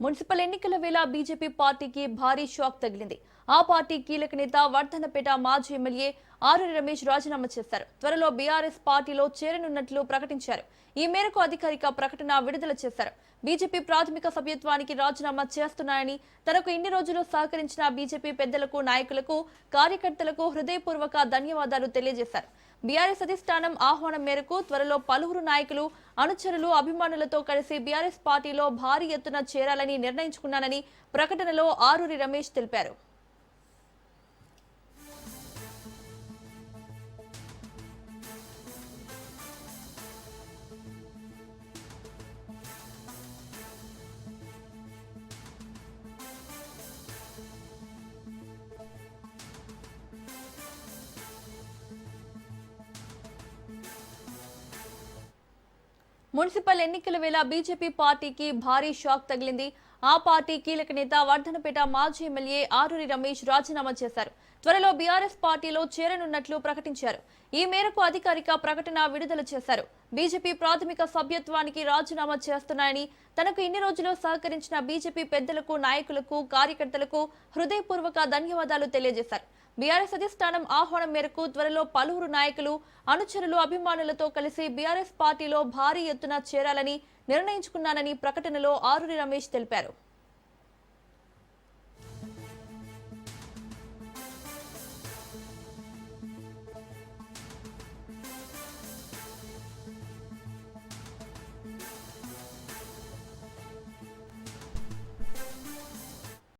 Municipal ఎన్నికల వేళ BJP పార్టీకి భారీ షాక్ తగిలింది. ఆ పార్టీ కీలక నేత వర్ధనపేట మాజీ ఎమ్మెల్యే ఆరూరి రమేష్ రాజీనామా చేశారు. త్వరలో బీఆర్ఎస్ పార్టీలో చేరనున్నట్లు ప్రకటించారు. ఈ మేరకు అధికారిక ప్రకటన విడుదల చేశారు. బీజేపీ ప్రాథమిక సభ్యత్వానికి రాజీనామా చేస్తున్నాయని తనకు ఇన్ని రోజులు సహకరించిన బీజేపీ పెద్దలకు నాయకులకు కార్యకర్తలకు హృదయపూర్వక ధన్యవాదాలు తెలియజేశారు. బీఆర్ఎస్ అధిష్టానం ఆహ్వానం మేరకు త్వరలో పలువురు నాయకులు అనుచరులు అభిమానులతో కలిసి బీఆర్ఎస్ పార్టీలో భారీ ఎత్తున చేరాలని నిర్ణయించుకున్నానని ప్రకటనలో ఆరూరి రమేష్ తెలిపారు. మున్సిపల్ ఎన్నికల వేళ బీజేపీ పార్టీకి భారీ షాక్ తగిలింది. ఆ పార్టీ కీలక నేత వర్ధనపేట మాజీ ఎమ్మెల్యే ఆరూరి రమేష్ రాజీనామా చేశారు. త్వరలో బీఆర్ఎస్ పార్టీలో చేరనున్నట్లు ప్రకటించారు. ఈ మేరకు అధికారిక ప్రకటన విడుదల చేశారు. బీజేపీ ప్రాథమిక సభ్యత్వానికి రాజీనామా చేస్తున్నాయని తనకు ఇన్ని రోజులు సహకరించిన బీజేపీ పెద్దలకు నాయకులకు కార్యకర్తలకు హృదయపూర్వక ధన్యవాదాలు తెలియజేశారు. బీఆర్ఎస్ అధిష్టానం ఆహ్వానం మేరకు త్వరలో పలువురు నాయకులు అనుచరులు అభిమానులతో కలిసి బీఆర్ఎస్ పార్టీలో భారీ ఎత్తున చేరాలని నిర్ణయించుకున్నానని ప్రకటనలో ఆరురి రమేష్ తెలిపారు.